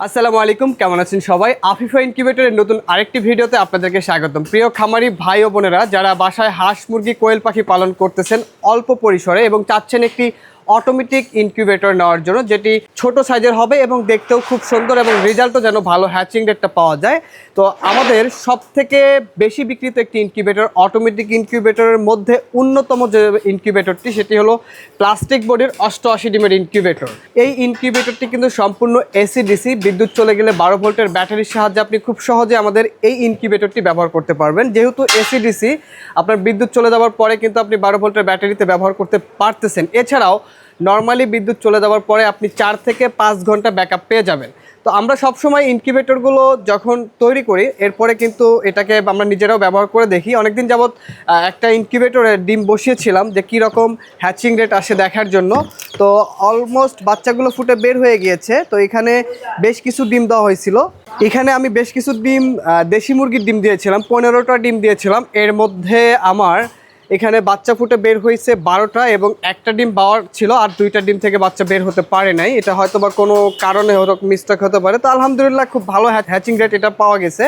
আসসালামু আলাইকুম, কেমন আছেন সবাই? আফিফা ইনকিউবেটরের নতুন আরেকটি ভিডিওতে আপনাদেরকে স্বাগতম। প্রিয় খামারি ভাই ও বোনেরা, যারা বাসায় হাঁস, মুরগি, কোয়েল পাখি পালন করতেছেন অল্প পরিসরে এবং চাচ্ছেন একটি অটোমেটিক ইনকিউবেটর নেওয়ার জন্য, যেটি ছোট সাইজের হবে এবং দেখতেও খুব সুন্দর এবং রেজাল্টও যেন ভালো হ্যাচিং রেটটা পাওয়া যায়। তো আমাদের সব থেকে বেশি বিক্রিত একটি ইনকিউবেটর অটোমেটিক ইনকিউবেটরের মধ্যে অন্যতম যে ইনকিউবেটরটি সেটি হলো প্লাস্টিক বডির অষ্টআশি ডিমের ইনকিউবেটর এই ইনকিউবেটরটি কিন্তু সম্পূর্ণ এসি ডিসি বিদ্যুৎ চলে গেলে বারো ভোল্টের ব্যাটারির সাহায্যে আপনি খুব সহজে আমাদের এই ইনকিউবেটরটি ব্যবহার করতে পারবেন। যেহেতু এসি ডিসি আপনার বিদ্যুৎ চলে যাওয়ার পরে কিন্তু আপনি বারো ভোল্টের ব্যাটারিতে ব্যবহার করতে পারতেছেন। এছাড়াও নর্মালি বিদ্যুৎ চলে যাওয়ার পরে আপনি চার থেকে পাঁচ ঘণ্টা ব্যাকআপ পেয়ে যাবেন। তো আমরা সবসময় ইনকিউবেটরগুলো যখন তৈরি করি, এরপরে কিন্তু এটাকে আমরা নিজেরাও ব্যবহার করে দেখি। অনেকদিন যাবৎ একটা ইনকিউবেটরে ডিম বসিয়েছিলাম যে কী রকম হ্যাচিং রেট আসে দেখার জন্য। তো অলমোস্ট বাচ্চাগুলো ফুটে বের হয়ে গিয়েছে। তো এখানে বেশ কিছু ডিম দেওয়া হয়েছিল। এখানে আমি বেশ কিছু ডিম দেশি মুরগির ডিম দিয়েছিলাম, পনেরোটা ডিম দিয়েছিলাম। এর মধ্যে আমার এখানে বাচ্চা ফুটে বের হয়েছে বারোটা এবং একটা ডিম পাওয়ার ছিল আর দুইটা ডিম থেকে বাচ্চা বের হতে পারে নাই। এটা হয়তো বা কোনো কারণে ওরকম মিস্টেক হতে পারে। তো আলহামদুলিল্লাহ খুব ভালো হ্যাচিং রেট এটা পাওয়া গেছে।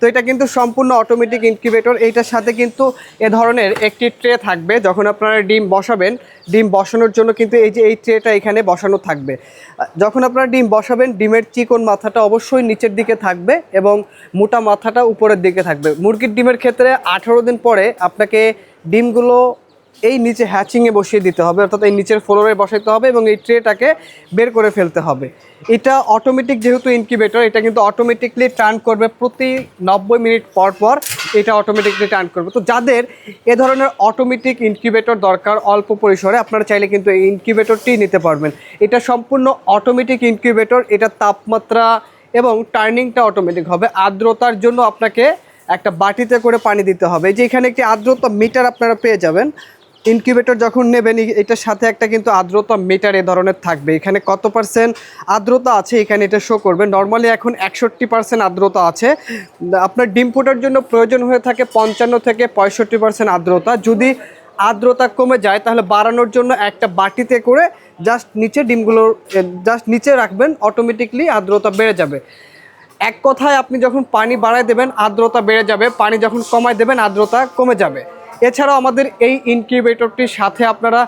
তো এটা কিন্তু সম্পূর্ণ অটোমেটিক ইনকিউবেটর এইটার সাথে কিন্তু এ ধরনের একটি ট্রে থাকবে। যখন আপনারা ডিম বসাবেন, ডিম বসানোর জন্য কিন্তু এই যে এই ট্রেটা এখানে বসানো থাকবে। যখন আপনারা ডিম বসাবেন, ডিমের চিকন মাথাটা অবশ্যই নিচের দিকে থাকবে এবং মোটা মাথাটা উপরের দিকে থাকবে। মুরগির ডিমের ক্ষেত্রে আঠারো দিন পরে আপনাকে ডিমগুলো এই নিচে হ্যাচিংয়ে বসিয়ে দিতে হবে, অর্থাৎ এই নিচের ফ্লোরে বসাইতে হবে এবং এই ট্রেটাকে বের করে ফেলতে হবে। এটা অটোমেটিক যেহেতু ইনকিউবেটর এটা কিন্তু অটোমেটিকলি টার্ন করবে প্রতি নব্বই মিনিট পর পর এটা অটোমেটিকলি টার্ন করবে। তো যাদের এ ধরনের অটোমেটিক ইনকিউবেটর দরকার অল্প পরিসরে, আপনারা চাইলে কিন্তু এই ইনকিউবেটরটি নিতে পারবেন। এটা সম্পূর্ণ অটোমেটিক ইনকিউবেটর এটা তাপমাত্রা এবং টার্নিংটা অটোমেটিক হবে। আর্দ্রতার জন্য আপনাকে একটা বাটিতে করে পানি দিতে হবে। যে এখানে একটি আর্দ্রতা মিটার আপনারা পেয়ে যাবেন। ইনকিউবেটর যখন নেবেন এটার সাথে একটা কিন্তু আর্দ্রতা মিটার এ ধরনের থাকবে। এখানে কত পার্সেন্ট আর্দ্রতা আছে এখানে এটা শো করবে নর্মালি এখন একষট্টি পার্সেন্ট আর্দ্রতা আছে। আপনার ডিম ফোটার জন্য প্রয়োজন হয়ে থাকে পঞ্চান্ন থেকে পঁয়ষট্টি পার্সেন্ট আর্দ্রতা। যদি আর্দ্রতা কমে যায়, তাহলে বাড়ানোর জন্য একটা বাটিতে করে জাস্ট নিচে ডিমগুলো জাস্ট নিচে রাখবেন অটোমেটিকলি আর্দ্রতা বেড়ে যাবে। এক কথায় আপনি যখন পানি বাড়ায় দেবেন, আর্দ্রতা বেড়ে যাবে, পানি যখন কমায় দেবেন, আর্দ্রতা কমে যাবে। এছাড়াও আমাদের এই ইনকিউবেটরটির সাথে আপনারা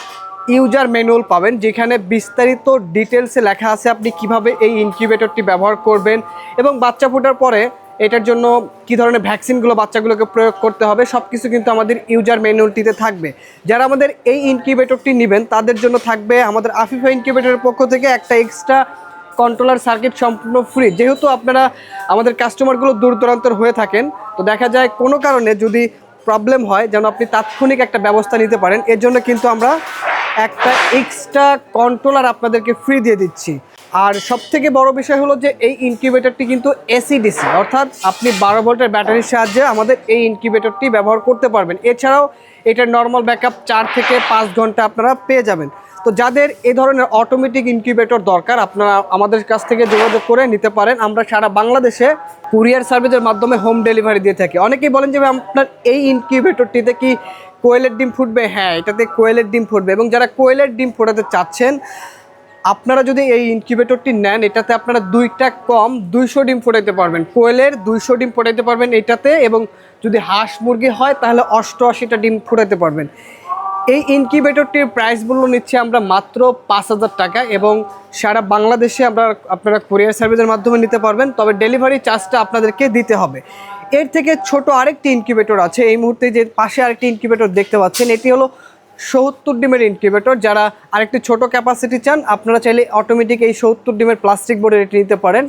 ইউজার ম্যানুয়াল পাবেন, যেখানে বিস্তারিত ডিটেলসে লেখা আছে আপনি কীভাবে এই ইনকিউবেটরটি ব্যবহার করবেন এবং বাচ্চা ফোটার পরে এটার জন্য কী ধরনের ভ্যাকসিনগুলো বাচ্চাগুলোকে প্রয়োগ করতে হবে সব কিছু কিন্তু আমাদের ইউজার ম্যানুয়ালটিতে থাকবে। যারা আমাদের এই ইনকিউবেটরটি নেবেন, তাদের জন্য থাকবে আমাদের আফিফা ইনকিউবেটরের পক্ষ থেকে একটা এক্সট্রা কন্ট্রোলার সার্কিট সম্পূর্ণ ফ্রি যেহেতু আপনারা আমাদের কাস্টমারগুলো দূর দূরান্তর হয়ে থাকেন, তো দেখা যায় কোনো কারণে যদি প্রবলেম হয়, যেন আপনি তাৎক্ষণিক একটা ব্যবস্থা নিতে পারেন এর জন্য কিন্তু আমরা একটা এক্সট্রা কন্ট্রোলার আপনাদেরকে ফ্রি দিয়ে দিচ্ছি। আর সব থেকে বড় বিষয় হলো যে, এই ইনকিউবেটরটি কিন্তু এসিডিসি অর্থাৎ আপনি বারো ভোল্টের ব্যাটারির সাহায্যে আমাদের এই ইনকিউবেটরটি ব্যবহার করতে পারবেন। এছাড়াও এটার নর্মাল ব্যাকআপ চার থেকে পাঁচ ঘণ্টা আপনারা পেয়ে যাবেন। তো যাদের এই ধরনের অটোমেটিক ইনকিউবেটর দরকার, আপনারা আমাদের কাছ থেকে যোগাযোগ করে নিতে পারেন। আমরা সারা বাংলাদেশে কুরিয়ার সার্ভিসের মাধ্যমে হোম ডেলিভারি দিয়ে থাকি। অনেকেই বলেন যে আপনার এই ইনকিউবেটরটিতে কি কোয়েলের ডিম ফুটবে? হ্যাঁ এটাতে কোয়েলের ডিম ফুটবে এবং যারা কোয়েলের ডিম ফোটাতে চাচ্ছেন, আপনারা যদি এই ইনকিউবেটরটি নেন, এটাতে আপনারা দুইটা কম দুইশো ডিম ফোটাইতে পারবেন। কোয়েলের দুইশো ডিম ফোটাইতে পারবেন এটাতে এবং যদি হাঁস মুরগি হয়, তাহলে অষ্টআশিটা ডিম ফোটাতে পারবেন। এই ইনকিউবেটরটির প্রাইস মূল্য নিচ্ছি আমরা মাত্র পাঁচ হাজার টাকা এবং সারা বাংলাদেশে আমরা, আপনারা কুরিয়ার সার্ভিসের মাধ্যমে নিতে পারবেন, তবে ডেলিভারি চার্জটা আপনাদেরকে দিতে হবে। এর থেকে ছোট আরেকটি ইনকিউবেটর আছে, এই মুহূর্তে যে পাশে আরেকটি ইনকিউবেটর দেখতে পাচ্ছেন, এটি হলো সত্তর ডিমের ইনকিউবেটর যারা আরেকটি ছোট ক্যাপাসিটি চান, আপনারা চাইলে অটোমেটিক এই সত্তর ডিমের প্লাস্টিক বোর্ডের এটি নিতে পারেন।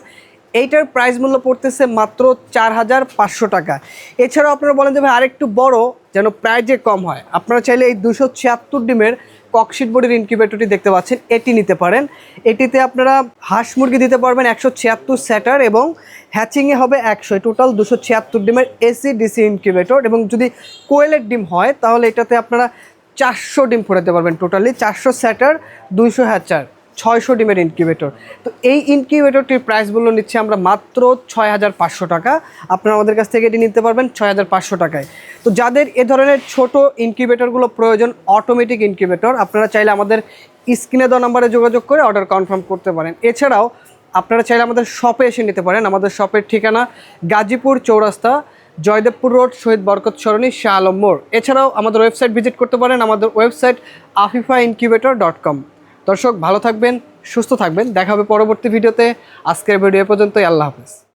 এইটার প্রাইস মূল্য পড়তেছে মাত্র চার হাজার পাঁচশো টাকা। এছাড়াও আপনারা বলেন যে, ভাই, আরেকটু বড় যেন প্রাইজে কম হয়। আপনারা চাইলে এই দুশো ছিয়াত্তর ডিমের ককশিট বোর্ডের ইনকিউবেটরটি দেখতে পাচ্ছেন। এটি নিতে পারেন। এটিতে আপনারা হাঁস মুরগি দিতে পারবেন একশো ছিয়াত্তর স্যাটার এবং হ্যাচিংয়ে হবে একশো। টোটাল দুশো ছিয়াত্তর ডিমের এসি ডিসি ইনকিউবেটর এবং যদি কোয়েলের ডিম হয়, তাহলে এটাতে আপনারা চারশো ডিম ফোটাতে পারবেন। টোটালি চারশো স্যাটার দুইশো হ্যাচার ছয়শো ডিমের ইনকিউবেটর তো এই ইনকিউবেটরটির প্রাইস মূল্য নিচ্ছে আমরা মাত্র ছয় হাজার পাঁচশো টাকা। আপনারা আমাদের কাছ থেকে এটি নিতে পারবেন ছয় হাজার পাঁচশো টাকায়। তো যাদের এ ধরনের ছোট ইনকিউবেটরগুলো প্রয়োজন অটোমেটিক ইনকিউবেটর আপনারা চাইলে আমাদের স্ক্রিনে দেওয়া নাম্বারে যোগাযোগ করে অর্ডার কনফার্ম করতে পারেন। এছাড়াও আপনারা চাইলে আমাদের শপে এসে নিতে পারেন। আমাদের শপের ঠিকানা গাজীপুর চৌরাস্তা, জয়দেবপুর রোড, শহীদ বরকত সরণি, শাহ আলম মোড়। এছাড়াও আমাদের ওয়েবসাইট ভিজিট করতে পারেন। আমাদের website Afifa incubator dot com দর্শক ভালো থাকবেন সুস্থ থাকবেন। দেখা হবে পরবর্তী ভিডিওতে। আজকের ভিডিও পর্যন্তই আল্লাহ হাফেজ।